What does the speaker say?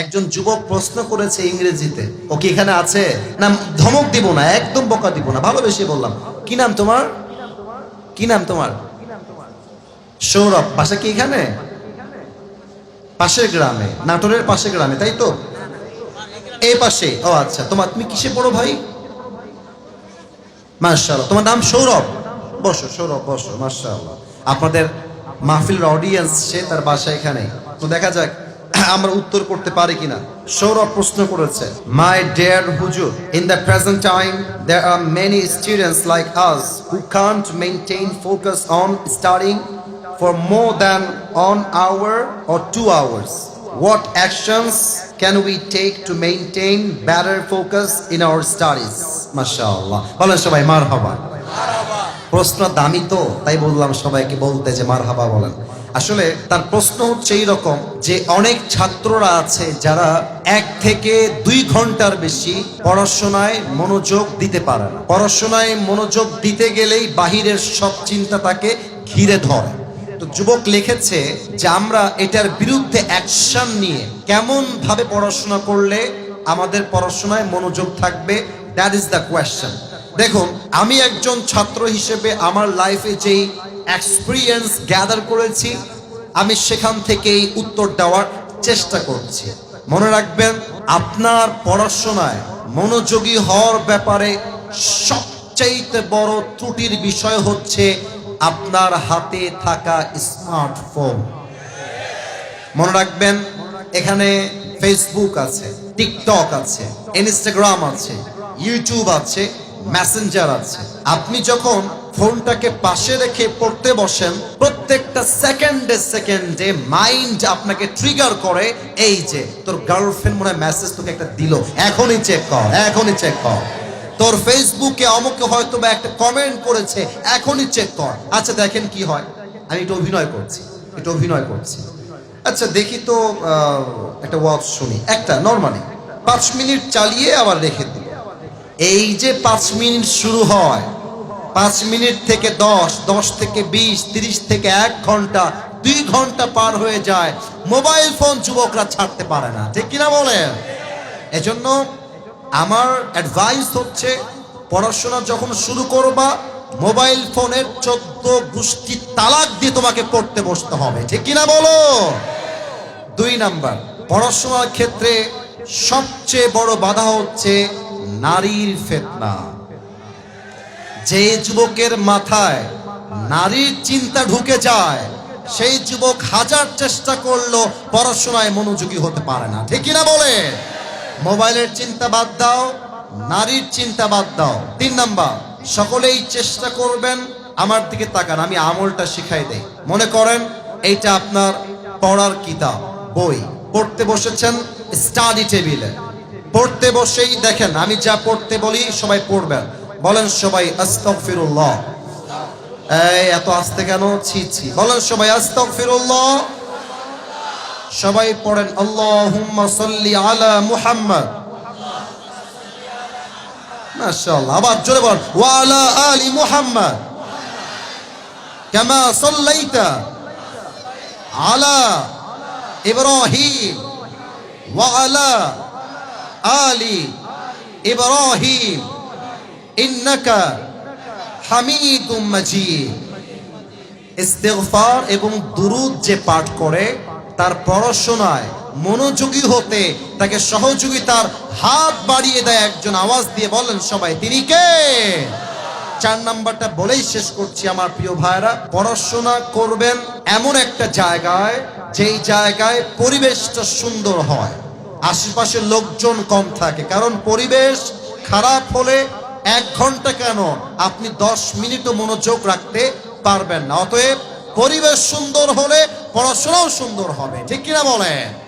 একজন যুবক প্রশ্ন করেছে ইংরেজিতে। ও কি এখানে আছে? না ধমক দিব না, একদম বকা দিব না, ভালোবেসে বললাম। কি নাম তোমার? কি নাম তোমার? সৌরভ, বাসা কি এখানে? পাশের গ্রামে, নাটোরের পাশের গ্রামে, তাই তো? এই পাশে, ও আচ্ছা তোমার, তুমি কিসে পড়ো ভাই? মার্শাল তোমার নাম সৌরভ? বসো সৌরভ, বসো মার্শাল আপনাদের মাহফিল অডিয়েন্স সে তার বাসা এখানে। তো দেখা যাক। আমরা উত্তর করতে পারি কিনা সৌরভ প্রশ্ন করেছে মাই ডিয়ার হুজুর in the present time there are many students like us who can't maintain focus on studying for more than one hour or two hours. What actions can we take to maintain better focus in our studies? MashaAllah. বলেন সবাই মার হবা প্রশ্ন দামি তো, তাই বললাম সবাইকে বলতে যে মার হাবা বলেন আসলে তার প্রশ্ন হচ্ছে এইরকম যে অনেক ছাত্ররা আছে যারা এক থেকে দুই ঘণ্টার বেশি পড়াশোনায় মনোযোগ দিতে পারে না। পড়াশোনায় মনোযোগ দিতে গেলেই বাহিরের সব চিন্তা তাকে ঘিরে ধরে। তো যুবক লিখেছে যে আমরা এটার বিরুদ্ধে অ্যাকশন নিয়ে কেমন ভাবে পড়াশোনা করলে আমাদের পড়াশোনায় মনোযোগ থাকবে দ্যাট ইজ দ্য কোয়েশ্চেন দেখুন, আমি একজন ছাত্র হিসেবে আমার লাইফে যেই এক্সপিরিয়েন্স গ্যাদার করেছি, আমি সেখান থেকেই উত্তর দেওয়ার চেষ্টা করছি। মনে রাখবেন, আপনার পড়াশোনায় মনোযোগী হওয়ার ব্যাপারে সবচাইতে বড় ত্রুটির বিষয় হচ্ছে আপনার হাতে থাকা স্মার্টফোন। মনে রাখবেন, এখানে ফেসবুক আছে টিকটক আছে ইনস্টাগ্রাম আছে ইউটিউব আছে মেসেঞ্জার আছে। আপনি যখন ফোনটাকে পাশে রেখে পড়তে বসেন, প্রত্যেকটা সেকেন্ডে সেকেন্ডে মাইন্ড আপনাকে ট্রিগার করে, এই যে, তোর গার্লফ্রেন্ড মনে হয় মেসেজ তোকে একটা দিল। এখনই চেক কর, এখনই চেক কর। তোর ফেসবুকে অমুকে হয়তো বা একটা কমেন্ট করেছে, এখনই চেক কর। আচ্ছা দেখেন কি হয়। আমি একটু অভিনয় করছি, একটু অভিনয় করছি। আচ্ছা দেখি তো একটা ওয়াজ শুনি। একটা নর্মালি পাঁচ মিনিট চালিয়ে আবার রেখে দিই। এই যে পাঁচ মিনিট শুরু হয়, পাঁচ মিনিট থেকে দশ দশ থেকে বিশ, তিরিশ থেকে এক ঘণ্টা, দুই ঘণ্টা পার হয়ে যায়, মোবাইল ফোন যুবকরা ছাড়তে পারে না। ঠিক কিনা বলেন? এজন্য আমার অ্যাডভাইস হচ্ছে, পড়াশোনা যখন শুরু করবা, মোবাইল ফোনের চোদ্দ গোষ্ঠী তালাক দিয়ে তোমাকে পড়তে বসতে হবে। ঠিক কিনা বলো? দুই নাম্বার, পড়াশোনার ক্ষেত্রে সবচেয়ে বড় বাধা হচ্ছে নারীর ফেতনা। যে যুবকের মাথায় নারীর চিন্তা ঢুকে যায়, সেই যুবক হাজার চেষ্টা করল পড়াশোনায় মনোযোগী হতে পারে না। ঠিক কিনা বলে? মোবাইলের চিন্তা বাদ দাও, নারীর চিন্তা বাদ দাও। তিন নাম্বার, সকলেই চেষ্টা করবেন আমার দিকে তাকান, আমি আমলটা শিখাই দেই। মনে করেন, এইটা আপনার পড়ার কিতাব, বই। পড়তে বসেছেন স্টাডি টেবিলে পড়তে বসেই দেখেন, আমি যা পড়তে বলি সবাই পড়বেন। বলেন সবাই, আস্তাগফিরুল্লাহ। এই, এত আস্তে কেন? ছি ছি। বলেন সবাই, আস্তাগফিরুল্লাহ। সবাই পড়েন, আল্লাহুম্মা সাল্লি আলা মুহাম্মদ। আবার ওয়া আলা আলি ওয়া আলা আলি ইব্রাহিম। ইন্নাকা হামিদুম মাজিদ। ইস্তেগফার এবং দুরুদ যে পাঠ করে, তার পড়াশোনায় মনোযোগী হতে, তাকে সহযোগিতার হাত বাড়িয়ে দেয় একজন আওয়াজ দিয়ে বলেন সবাই, তিনি কে? চার নাম্বারটা বলেই শেষ করছি আমার প্রিয় ভাইরা। পড়াশোনা করবেন এমন একটা জায়গায়, যেই জায়গায় পরিবেশটা সুন্দর হয়। আশেপাশে লোকজন কম থাকে। কারণ পরিবেশ খারাপ হলে এক ঘণ্টা কেন আপনি দশ মিনিটও মনোযোগ রাখতে পারবেন না। অতএব পরিবেশ সুন্দর হলে পড়াশোনাও সুন্দর হবে। ঠিক কিনা বলেন?